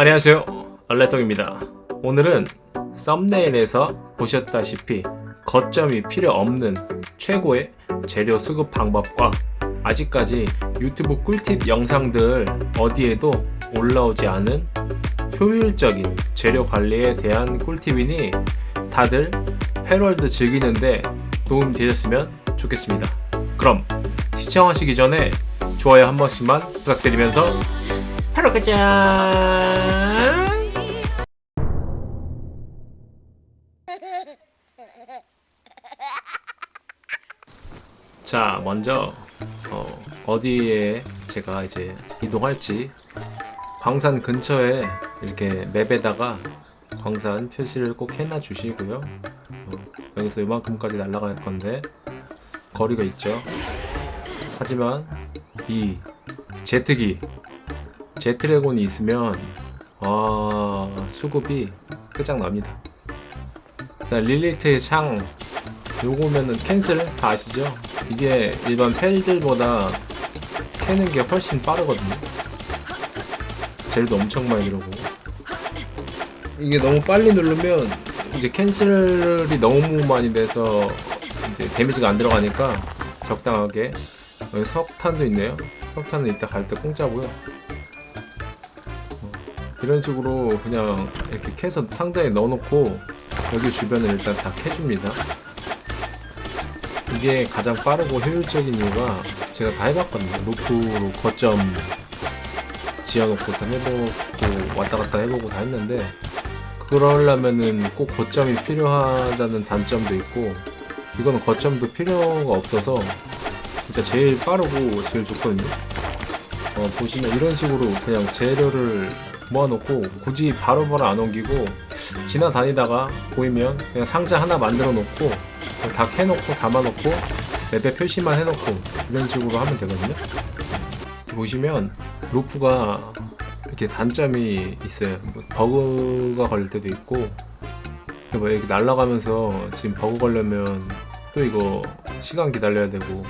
안녕하세요. 얼레떡입니다. 오늘은 썸네일에서 보셨다시피 거점이 필요 없는 최고의 재료 수급 방법과 아직까지 유튜브 꿀팁 영상들 어디에도 올라오지 않은 효율적인 재료 관리에 대한 꿀팁이니 다들 패럴드 즐기는데 도움이 되셨으면 좋겠습니다. 그럼 시청하시기 전에 좋아요 한 번씩만 부탁드리면서 바로 가자. 자, 먼저 어, 어디에 제가 이제 이동할지 광산 근처에 이렇게 맵에다가 광산 표시를 꼭 해놔 주시고요. 어, 여기서 이만큼까지 날아갈 건데 거리가 있죠. 하지만 이 제트기 제트레곤이 있으면 아 수급이 끝장납니다. 일단 릴리트의 창 요거면은 캔슬 다 아시죠? 이게 일반 펠들보다 캐는 게 훨씬 빠르거든요. 젤도 엄청 많이 들어고 이게 너무 빨리 누르면 이제 캔슬이 너무 많이 돼서 이제 데미지가 안 들어가니까 적당하게 여기 석탄도 있네요. 석탄은 이따 갈 때 공짜고요. 이런 식으로 그냥 이렇게 캐서 상자에 넣어놓고 여기 주변을 일단 다 캐줍니다. 이게 가장 빠르고 효율적인 이유가 제가 다 해봤거든요. 루프로 거점 지어놓고 다 해보고 왔다 갔다 해보고 다 했는데 그러려면은 꼭 거점이 필요하다는 단점도 있고 이거는 거점도 필요가 없어서 진짜 제일 빠르고 제일 좋거든요. 어, 보시면 이런 식으로 그냥 재료를 모아놓고 굳이 바로바로 안 옮기고 지나다니다가 보이면 그냥 상자 하나 만들어 놓고 다 캐놓고 담아놓고 맵에 표시만 해놓고 이런 식으로 하면 되거든요. 보시면 로프가 이렇게 단점이 있어요. 뭐 버그가 걸릴 때도 있고 뭐 이렇게 날아가면서 지금 버그 걸려면 또 이거 시간 기다려야 되고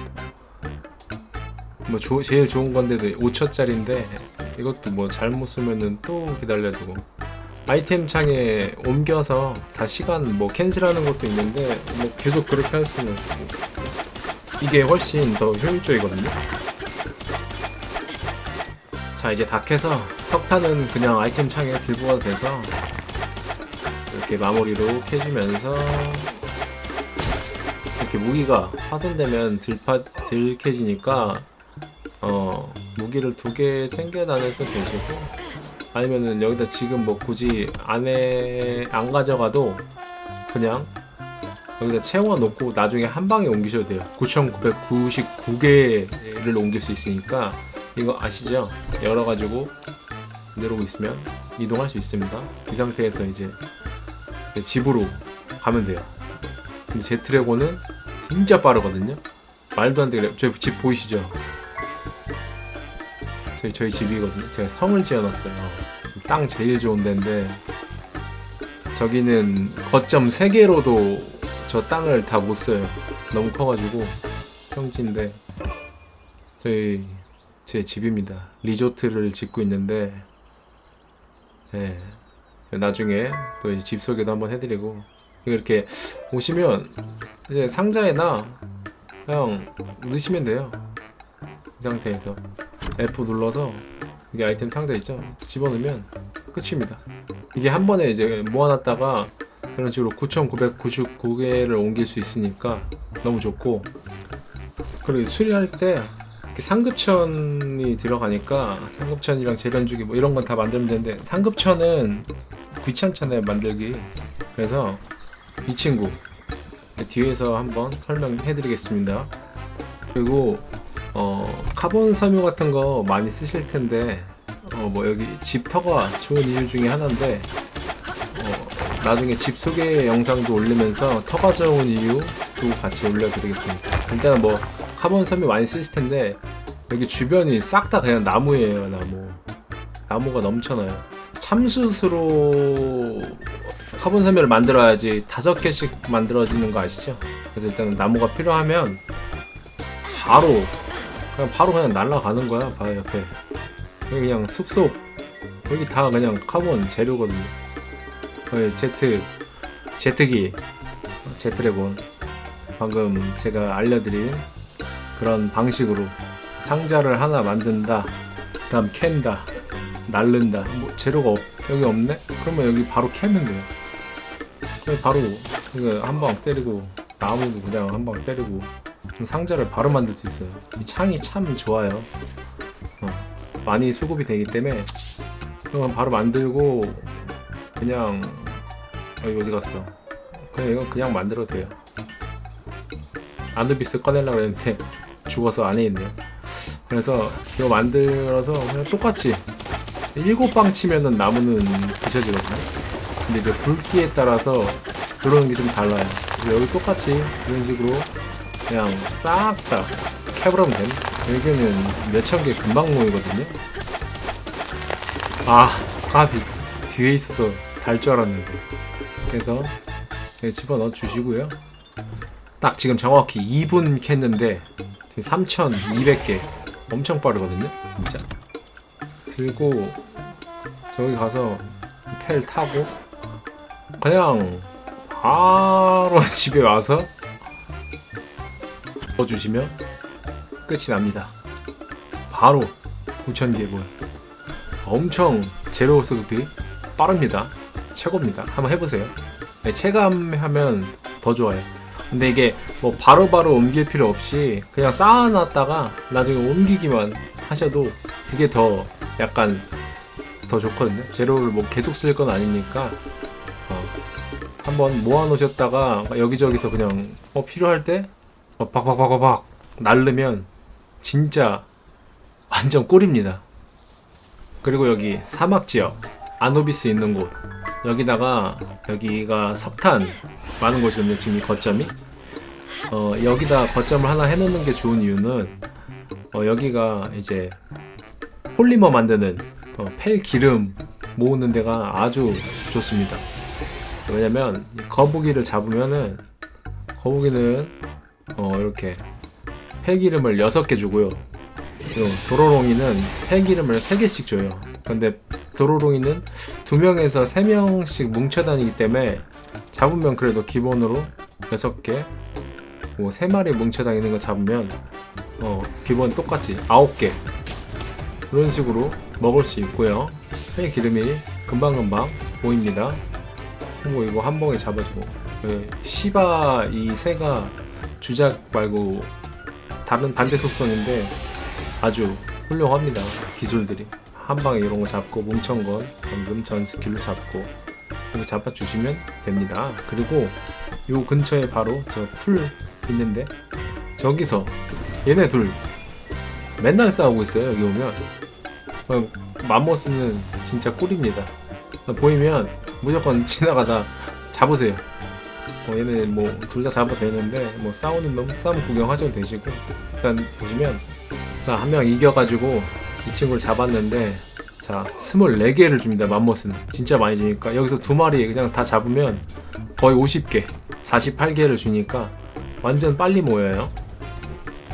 뭐 조- 제일 좋은 건데도 5초짜리인데 이것도 뭐 잘못 쓰면은 또 기다려야 되고 아이템 창에 옮겨서 다 시간 뭐 캔슬하는 것도 있는데 뭐 계속 그렇게 할 수는 없고 이게 훨씬 더 효율적이거든요. 자 이제 다 캐서 석탄은 그냥 아이템 창에 들고 가도 돼서 이렇게 마무리로 캐주면서 이렇게 무기가 파손되면 들파 들캐지니까 어 무기를 두 개 챙겨 다녀도 되시고 아니면은 여기다 지금 뭐 굳이 안에 안 가져가도 그냥 여기다 채워 놓고 나중에 한 방에 옮기셔도 돼요. 9,999개를 옮길 수 있으니까 이거 아시죠? 열어가지고 내려오고 있으면 이동할 수 있습니다. 이 상태에서 이제 집으로 가면 돼요. 근데 제 트래곤은 진짜 빠르거든요. 말도 안 되게 저희 집 보이시죠? 저희 저희 집이거든요. 제가 성을 지어놨어요. 땅 제일 좋은 데인데 저기는 거점 3개로도 저 땅을 다 못 써요. 너무 커가지고 평지인데 저희 제 집입니다. 리조트를 짓고 있는데 예. 나중에 또 집 소개도 한번 해드리고 이렇게 오시면 이제 상자에나 그냥 넣으시면 돼요. 이 상태에서 F 눌러서 이게 아이템 상자 있죠? 집어넣으면 끝입니다. 이게 한 번에 이제 모아놨다가 그런 식으로 9,999개를 옮길 수 있으니까 너무 좋고 그리고 수리할 때 상급천이 들어가니까 상급천이랑 재련주기 뭐 이런 건 다 만들면 되는데 상급천은 귀찮잖아요 만들기 그래서 이 친구 뒤에서 한번 설명해 드리겠습니다 그리고 어, 카본 섬유 같은 거 많이 쓰실 텐데 어, 뭐 여기 집 터가 좋은 이유 중에 하나인데 어, 나중에 집 소개 영상도 올리면서 터가 좋은 이유도 같이 올려드리겠습니다. 일단은 뭐 카본 섬유 많이 쓰실 텐데 여기 주변이 싹 다 그냥 나무예요 나무 나무가 넘쳐나요. 참숯으로 카본 섬유를 만들어야지 다섯 개씩 만들어지는 거 아시죠? 그래서 일단 나무가 필요하면 바로 그냥 바로 그냥 날아가는 거야 바로 옆에 여기 그냥 숲속 여기 다 그냥 카본 재료거든요. 거의 제트 제트기 제트레곤 방금 제가 알려드린 그런 방식으로 상자를 하나 만든다. 그 다음 캔다. 날른다. 뭐 재료가 없, 여기 없네? 그러면 여기 바로 캐면 돼요. 바로 이거 한방 때리고 나무도 그냥 한 방 때리고 상자를 바로 만들 수 있어요. 이 창이 참 좋아요. 어, 많이 수급이 되기 때문에 그냥 바로 만들고 그냥 어, 이거 어디 갔어? 그냥 이거 그냥 만들어도 돼요. 아누비스 꺼내려고 했는데 죽어서 안에 있네요. 그래서 이거 만들어서 그냥 똑같이 일곱 방 치면은 나무는 부셔지거든요. 근데 이제 굵기에 따라서 들어오는 게 좀 달라요. 여기 똑같이 이런 식으로 그냥 싹다 캐버리면 됩니다. 여기는 몇천 개 금방 모이거든요. 아, 까비. 뒤에 있어서 달 줄 알았는데. 그래서 여기 집어넣어 주시고요. 딱 지금 정확히 2분 캤는데 지금 3,200개. 엄청 빠르거든요. 진짜. 들고 저기 가서 펠 타고 그냥 바로 집에 와서 넣어주시면 끝이 납니다. 바로 9,000개 모여. 엄청 제로 소득이 빠릅니다. 최고입니다. 한번 해보세요. 네, 체감하면 더 좋아요. 근데 이게 뭐 바로 바로 옮길 필요 없이 그냥 쌓아놨다가 나중에 옮기기만 하셔도 그게 더 약간 더 좋거든요. 제로를 뭐 계속 쓸 건 아니니까 어, 한번 모아놓으셨다가 여기저기서 그냥 어, 필요할 때 어, 박박박박박 날르면 진짜 완전 꿀입니다. 그리고 여기 사막 지역 아노비스 있는 곳 여기다가 여기가 석탄 많은 곳이거든요. 지금 이 거점이 어, 여기다 거점을 하나 해놓는 게 좋은 이유는 어, 여기가 이제 폴리머 만드는 어, 펠 기름 모으는 데가 아주 좋습니다. 왜냐면 이 거북이를 잡으면은 거북이는 어, 이렇게 펠 기름을 6개 주고요. 요 도로롱이는 펠 기름을 3개씩 줘요. 근데 도로롱이는 2명에서 3명씩 뭉쳐 다니기 때문에 잡으면 그래도 기본으로 6개 뭐 3마리 뭉쳐 다니는 거 잡으면 어, 기본 똑같이 9개 그런 식으로 먹을 수 있고요. 회 기름이 금방금방 보입니다. 뭐 이거 한 봉에 잡아주고 그 시바 이 새가 주작 말고 다른 반대 속성인데 아주 훌륭합니다. 기술들이 한 방에 이런 거 잡고 뭉천 건 방금 전 스킬로 잡고 이렇게 잡아주시면 됩니다. 그리고 요 근처에 바로 저 풀 있는데 저기서 얘네 둘 맨날 싸우고 있어요. 여기 오면 어, 맘모스는 진짜 꿀입니다. 보이면 무조건 지나가다 잡으세요. 어, 얘네 뭐 둘 다 잡아도 되는데 뭐 싸우는 놈 싸움 구경하셔도 되시고. 일단 보시면 자 한 명 이겨가지고 이 친구를 잡았는데 자 24개를 줍니다 맘모스는. 진짜 많이 주니까. 여기서 두 마리 그냥 다 잡으면 거의 50개 48개를 주니까 완전 빨리 모여요.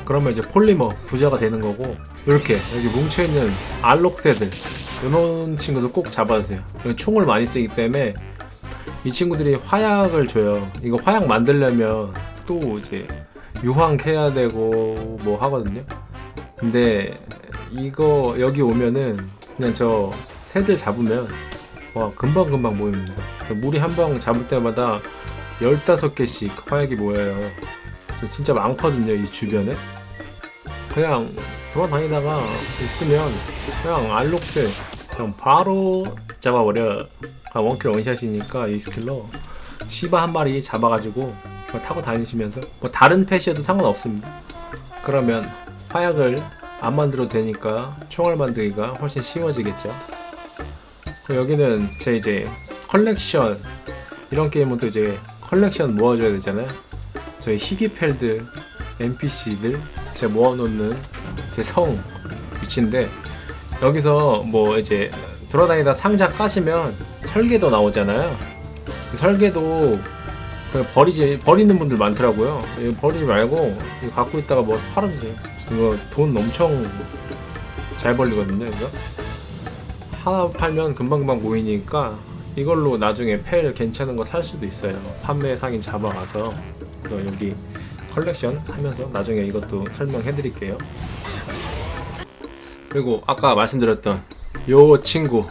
그러면 이제 폴리머 부자가 되는 거고 이렇게 여기 뭉쳐있는 알록새들 이런 친구들 꼭 잡아주세요. 여기 총을 많이 쓰기 때문에 이 친구들이 화약을 줘요. 이거 화약 만들려면 또 이제 유황 캐야 되고 뭐 하거든요. 근데 이거 여기 오면은 그냥 저 새들 잡으면 와 금방금방 모입니다. 물이 한 방 잡을 때마다 15개씩 화약이 모여요. 진짜 많거든요 이 주변에. 그냥 돌아다니다가 있으면 그냥 알록새 그냥 바로 잡아버려 아, 원킬 원샷이니까 이 스킬로 시바 한 마리 잡아가지고 타고 다니시면서 뭐 다른 패시여도 상관없습니다. 그러면 화약을 안 만들어도 되니까 총알 만들기가 훨씬 쉬워지겠죠. 여기는 제 이제 컬렉션 이런 게임은 또 이제 컬렉션 모아줘야 되잖아요. 저희 희귀펠들 NPC들 제가 모아놓는 제 성 위치인데 여기서 뭐 이제 돌아다니다 상자 까시면 설계도 나오잖아요. 설계도 그냥 버리지 버리는 분들 많더라고요. 버리지 말고 갖고 있다가 뭐 팔아주세요. 이거 돈 엄청 잘 벌리거든요 이거. 하나 팔면 금방금방 모이니까 이걸로 나중에 펠 괜찮은 거 살 수도 있어요. 판매 상인 잡아가서. 그래서 여기 컬렉션 하면서 나중에 이것도 설명해 드릴게요. 그리고 아까 말씀드렸던 요 친구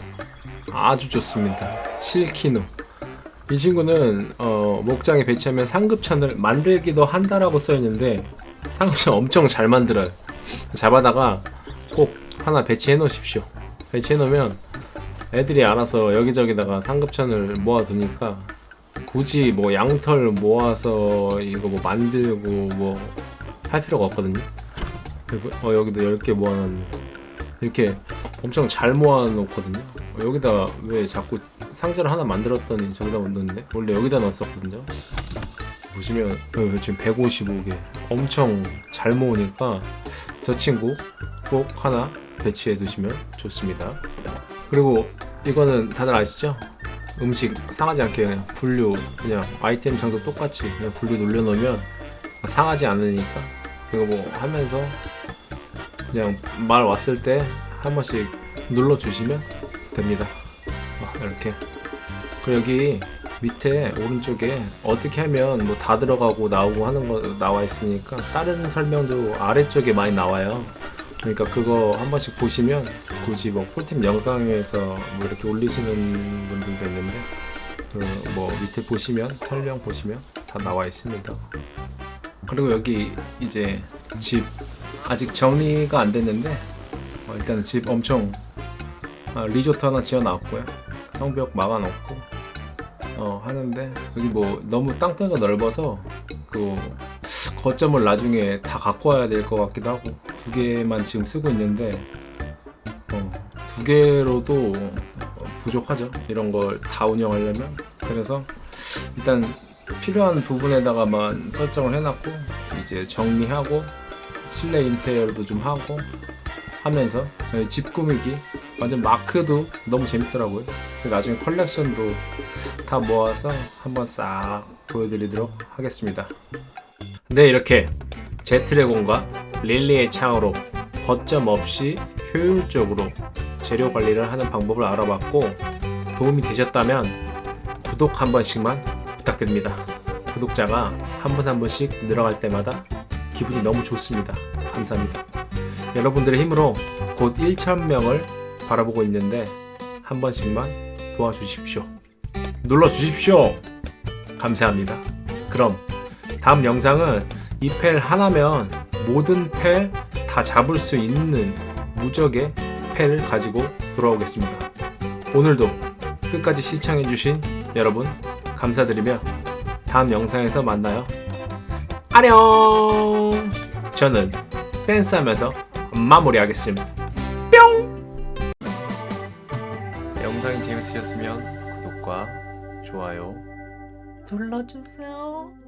아주 좋습니다. 실키누. 이 친구는 어, 목장에 배치하면 상급천을 만들기도 한다라고 써 있는데 상급천 엄청 잘 만들어요. 잡아다가 꼭 하나 배치해 놓으십시오. 배치해 놓으면 애들이 알아서 여기저기다가 상급천을 모아두니까 굳이 뭐 양털 모아서 이거 뭐 만들고 뭐 할 필요가 없거든요. 어 여기도 10개 모아놨네. 이렇게 엄청 잘 모아놓거든요. 어, 여기다 왜 자꾸 상자를 하나 만들었더니 저기다 넣었네? 원래 여기다 넣었었거든요. 보시면 어, 지금 155개 엄청 잘 모으니까 저 친구 꼭 하나 배치해 두시면 좋습니다. 그리고 이거는 다들 아시죠? 음식 상하지 않게 그냥 분류 그냥 아이템 장도 똑같이 그냥 분류 놀려놓으면 상하지 않으니까 이거 뭐 하면서 그냥 말 왔을 때 한 번씩 눌러주시면 됩니다. 어, 이렇게 그리고 여기 밑에 오른쪽에 어떻게 하면 뭐 다 들어가고 나오고 하는 거 나와 있으니까 다른 설명도 아래쪽에 많이 나와요. 그러니까 그거 한 번씩 보시면 굳이 뭐 꿀팁 영상에서 뭐 이렇게 올리시는 분들도 있는데 그 뭐 밑에 보시면 설명 보시면 다 나와 있습니다. 그리고 여기 이제 집 아직 정리가 안 됐는데 어, 일단 집 엄청 아, 리조트 하나 지어놨고요. 성벽 막아놓고 어 하는데 여기 뭐 너무 땅덩이가 넓어서 그 거점을 나중에 다 갖고 와야 될 것 같기도 하고 두 개만 지금 쓰고 있는데 어, 두 개로도 어, 부족하죠. 이런 걸 다 운영하려면. 그래서 일단 필요한 부분에다가만 설정을 해놨고 이제 정리하고 실내 인테리어도 좀 하고 하면서 네, 집 꾸미기 완전 마크도 너무 재밌더라고요. 나중에 컬렉션도 다 모아서 한번 싹 보여드리도록 하겠습니다. 네 이렇게 제트레곤과 릴리의 창으로 거점 없이 효율적으로 재료 관리를 하는 방법을 알아봤고 도움이 되셨다면 구독 한 번씩만 부탁드립니다. 구독자가 한 분한 분씩 늘어갈 때마다 기분이 너무 좋습니다. 감사합니다. 여러분들의 힘으로 곧 1,000명을 바라보고 있는데 한 번씩만 도와주십시오. 눌러주십시오. 감사합니다. 그럼 다음 영상은 이 펠 하나면 모든 펠 다 잡을 수 있는 무적의 펠을 가지고 돌아오겠습니다. 오늘도 끝까지 시청해주신 여러분 감사드리며 다음 영상에서 만나요. 안녕! 저는 댄스하면서 마무리하겠습니다. 좋